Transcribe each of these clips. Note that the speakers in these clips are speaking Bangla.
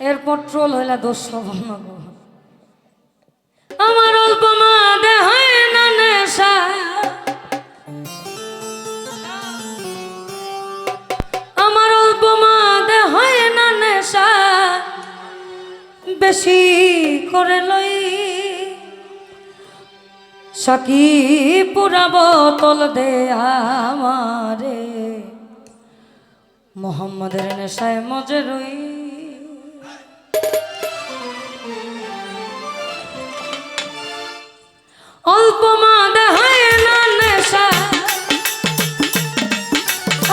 এরপর ট্রোল হইলা দোষ বানাবো আমার অল্প মা দেহে না নেশা। আমার অল্প মা দেহে না নেশা। বেশি করে লই সখী পুরা বোতল দে আমারে। মোহাম্মদের নেশায় মজে রই অল্প মা দেহায় না নেশা।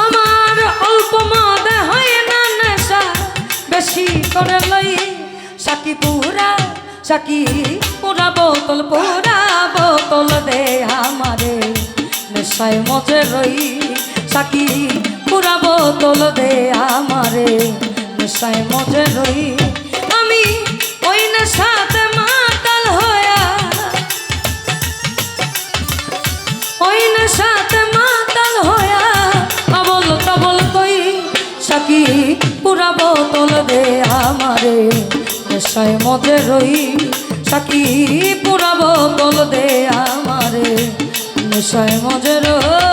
আমার অল্প মা দেহায় না নেশা। বেশি করে লই সাকি পুরা সাকি পুরা বোতল পুরা বোতল দে আমারে। নেশায় মজে রই সাকি পুরা বোতল দে আমারে। নেশায় মজে রই নেশাতে মাতাল তাবল দে মজে রই সাকি পুরা বোতল দে আমারে। নেশায় মজে রই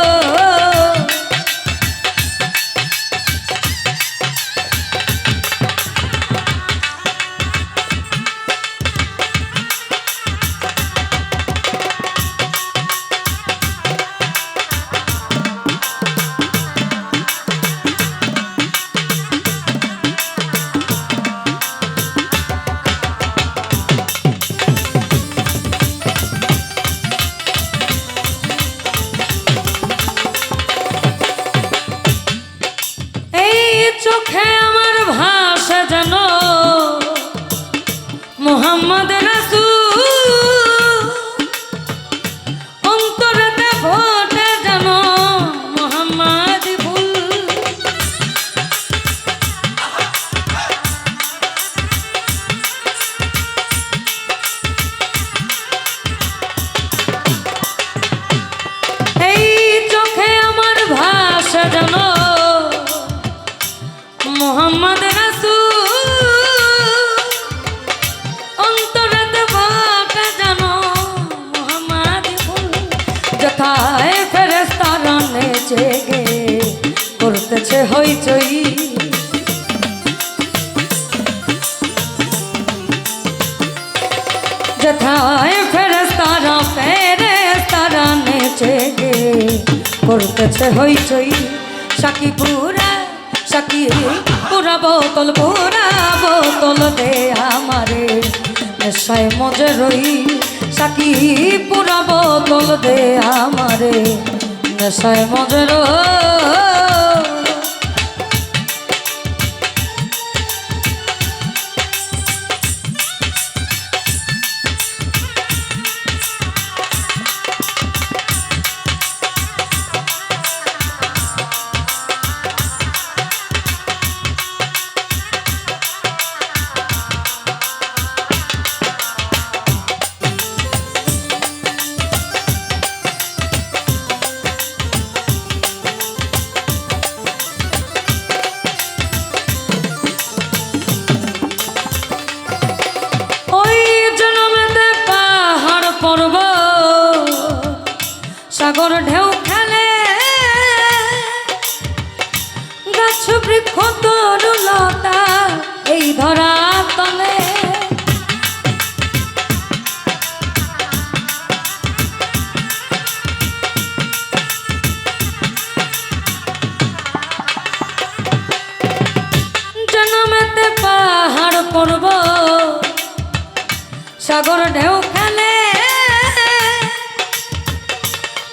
চোখে আমার ভাষা যেন হইচই যথায় ফেরেস্তারা ফেরেস্তারা নেচে গে, করতেছে হইচই। সাকি পুরা সাকি পুরা বোতল পুরা বোতল দে আমারে, নেশায় মজে রই। সাকি পুরা বোতল দে আমারে, নেশায় মজে রই। সাগর ঢেউ খেলে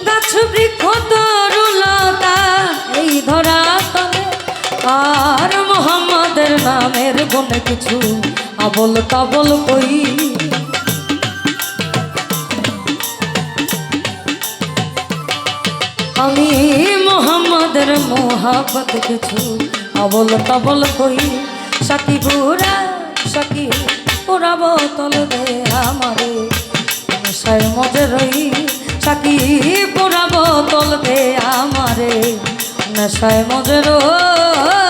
গাছ বৃক্ষ তরুলতা, এই ধরা তলে। আর মোহাম্মদের নামের গুণে কিছু আবল তাবল কই? আমি মোহাম্মদের মোহাবত কিছু আবল তাবল কই? সাকি পুরা সাকি পুরা বোতল দে আমারে। নেশায় মজে রই সাকি পুরাব বোতল দে আমারে। নেশায় মজে রই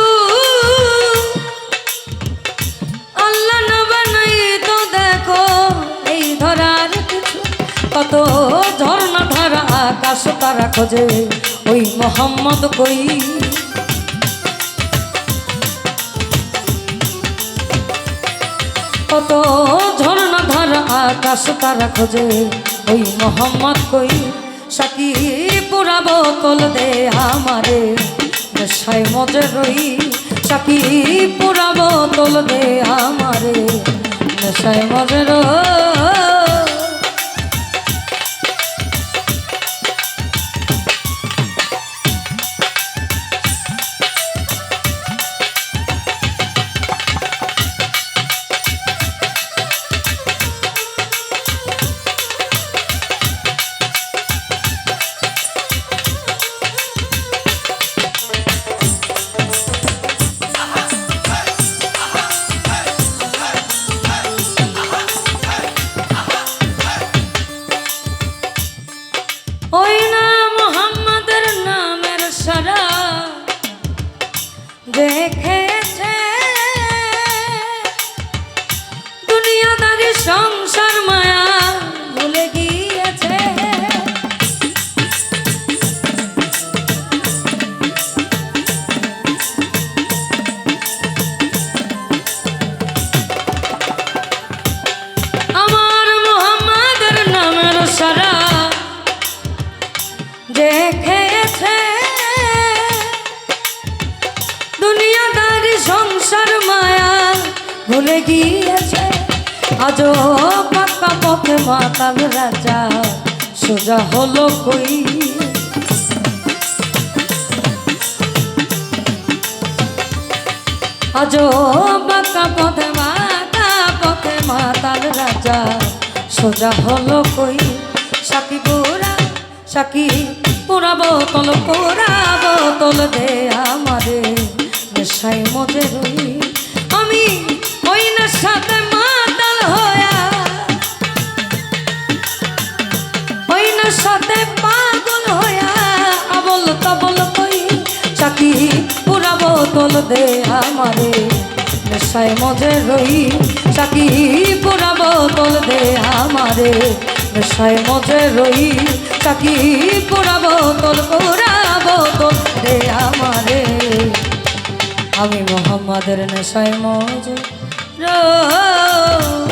কত ঝর্ণা ধারা আকাশ তারা খোঁজে, ওই মোহাম্মদ কই? কত ঝর্ণা ধারা আকাশ তারা খোঁজে, ওই মোহাম্মদ কই? সাকি পুরা বোতল দে আমারে, নেশায় মজে রই। সাকি পুরা বোতল দে আমারে, নেশায় মজে রই। দেখে ভুলে গিয়েছে। আজও পাকা পথে মাতাল রাজা, সোজা হলো কই? আজও বাঁকা পথে মাতা পথে মাতাল রাজা, সোজা হলো কই? সাকি গোরা, সাকি পুরা বোতল পুরা বোতল দে আমারে নেশায় মজে রই। মাতাল হয়া। ওই নেশাতে পাগল হয়া। আবল তাবল কই চাকি পুরা বোতল দে আমারে। নেশায় মজে রই চাকি পুরা বোতল দে আমারে। নেশায় মজে রই চাকি পুরা বোতল পুরা বোতল দে আমারে। আমি মোহাম্মদের নেশায় মজে রই